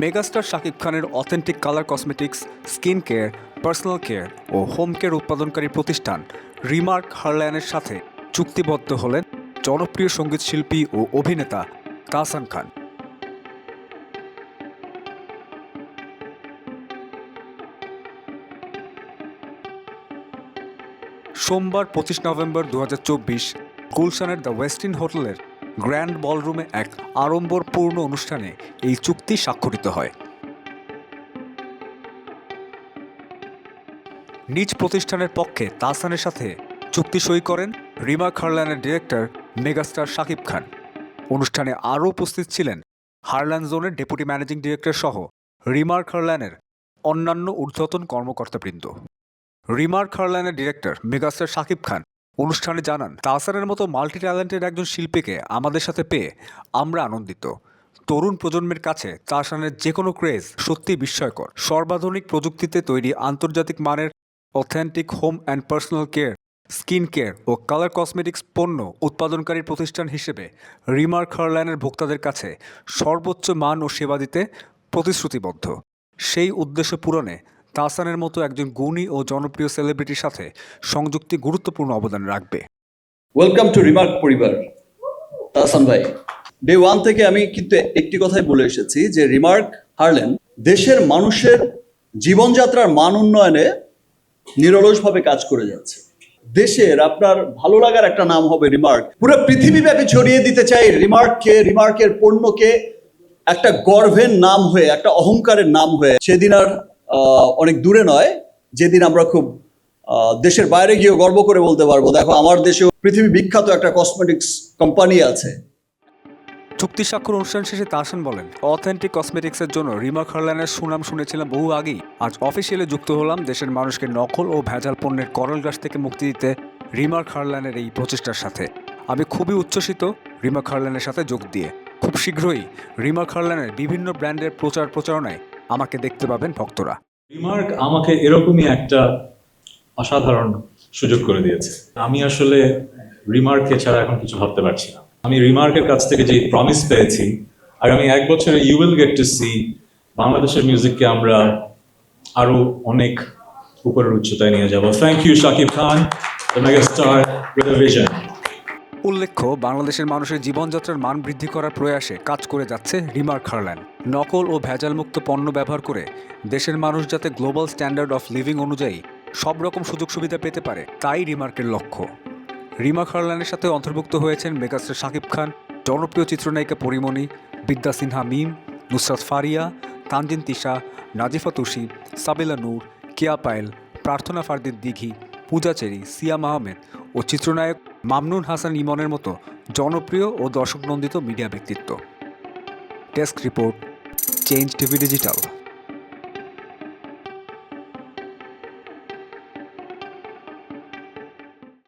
Megastar Shakib খানের authentic colour cosmetics, skin care, personal care ও home care উৎপাদনকারী প্রতিষ্ঠান remark হারল্যানের সাথে চুক্তিবদ্ধ হলেন জনপ্রিয় সংগীত শিল্পী ও অভিনেতা তাহসান খান। সোমবার পঁচিশ নভেম্বর দু হাজার চব্বিশ গুলশানের দ্য ওয়েস্টিন হোটেলের গ্র্যান্ড বলরুমে এক আড়ম্বরপূর্ণ অনুষ্ঠানে এই চুক্তি স্বাক্ষরিত হয়। নিজ প্রতিষ্ঠানের পক্ষে তাহসানের সাথে চুক্তি সই করেন রিমা খারলানের ডিরেক্টর মেগাস্টার শাকিব খান। অনুষ্ঠানে আরও উপস্থিত ছিলেন হারলান জোনের ডেপুটি ম্যানেজিং ডিরেক্টর সহ রিমার খারলানের অন্যান্য ঊর্ধ্বতন কর্মকর্তাবৃন্দ। রিমার খারলানের ডিরেক্টর মেগাস্টার শাকিব খান অনুষ্ঠানে জানান তাহসানের মতো মাল্টি ট্যালেন্টেড একজন শিল্পীকে আমাদের সাথে পেয়ে আমরা আনন্দিত। তরুণ প্রজন্মের কাছে তাহসানের যে কোনো ক্রেজ সত্যি বিস্ময়কর। সর্বাধুনিক প্রযুক্তিতে তৈরি আন্তর্জাতিক মানের authentic home and personal care, skin care O colour cosmetics পণ্য উৎপাদনকারী প্রতিষ্ঠান হিসেবে রিমার খারল্যানের ভোক্তাদের কাছে সর্বোচ্চ মান ও সেবা দিতে প্রতিশ্রুতিবদ্ধ। সেই উদ্দেশ্য পূরণে তাহসানের মতো একজন গুণী ও জনপ্রিয় সেলিব্রিটির সাথে সংযুক্তি গুরুত্বপূর্ণ অবদান রাখবে। ওয়েলকাম টু রিমার্ক পরিবার তাহসান ভাই। ডে ওয়ান থেকে আমি কিন্তু একটি কথাই বলে এসেছি যে রিমার্ক হারলেন দেশের মানুষের জীবনযাত্রার মান উন্নয়নে নিরলসভাবে কাজ করে যাচ্ছে। দেশের আপনার ভালো লাগার একটা নাম হবে রিমার্ক পুরো পৃথিবীব্যাপী ছড়িয়ে দিতে চাই রিমার্ককে রিমার্কের পণ্যকে একটা গর্ভের নাম হয়ে, একটা অহংকারের নাম হয়ে। সেদিন আর অনেক দূরে নয়, যেদিন আমরা খুব দেশের বাইরে গিয়েও গর্ব করে বলতে পারব। দেখো, আমার দেশেও পৃথিবী বিখ্যাত একটা কসমেটিক্স কোম্পানি আছে। চুক্তি স্বাক্ষর অনুষ্ঠান শেষে তাহসান বলেন অথেন্টিক কসমেটিক্সের জন্য রিমা খারলানের সুনাম শুনেছিলাম বহু আগেই। আজ অফিসিয়ালি যুক্ত হলাম দেশের মানুষকে নকল ও ভেজাল পণ্যের করল গাছ থেকে মুক্তি দিতে রিমা খারলানের এই প্রচেষ্টার সাথে। আমি খুবই উচ্ছ্বসিত রিমা খারলানের সাথে যোগ দিয়ে। খুব শীঘ্রই রিমা খারলানের বিভিন্ন ব্র্যান্ডের প্রচার প্রচারণায় আমাকে দেখতে পাবেন ভক্তরা। রিমার্ক আমাকে এরকমই একটা অসাধারণ সুযোগ করে দিয়েছে। আমি আসলে রিমার্কে ছাড়া এখন কিছু ভাবতে পারছি না। আমি রিমার্কের কাছ থেকে যে প্রমিস পেয়েছি, আগামী এক বছরে you will get to see বাংলাদেশের মিউজিককে আমরা আরও অনেক উপরের উচ্চতায় নিয়ে যাব। Thank you Shakib Khan star with উল্লেখ্য, বাংলাদেশের মানুষের জীবনযাত্রার মান বৃদ্ধি করার প্রয়াসে কাজ করে যাচ্ছে রিমার্ক হারল্যান্ড নকল ও ভেজালমুক্ত পণ্য ব্যবহার করে দেশের মানুষ যাতে গ্লোবাল স্ট্যান্ডার্ড অফ লিভিং অনুযায়ী সব রকম সুযোগ সুবিধা পেতে পারে, তাই রিমার্কের লক্ষ্য। রিমার্ক হারল্যান্ডের সাথে অন্তর্ভুক্ত হয়েছেন মেগাস্টার শাকিব খান, জনপ্রিয় চিত্রনায়িকা পরিমণি, বিদ্যা সিনহা মিম, নুসরাত ফারিয়া, তানজিন তিশা, নাজিফা তুষি, সাবেলা নূর, কেয়া পায়েল, প্রার্থনা ফারদিন দিঘি পূজা চেরি সিয়াম আহমেদ ও চিত্রনায়ক মামনুন হাসান ইমনের মতো জনপ্রিয় ও দর্শকনন্দিত মিডিয়া ব্যক্তিত্ব। Desk report, Change TV Digital.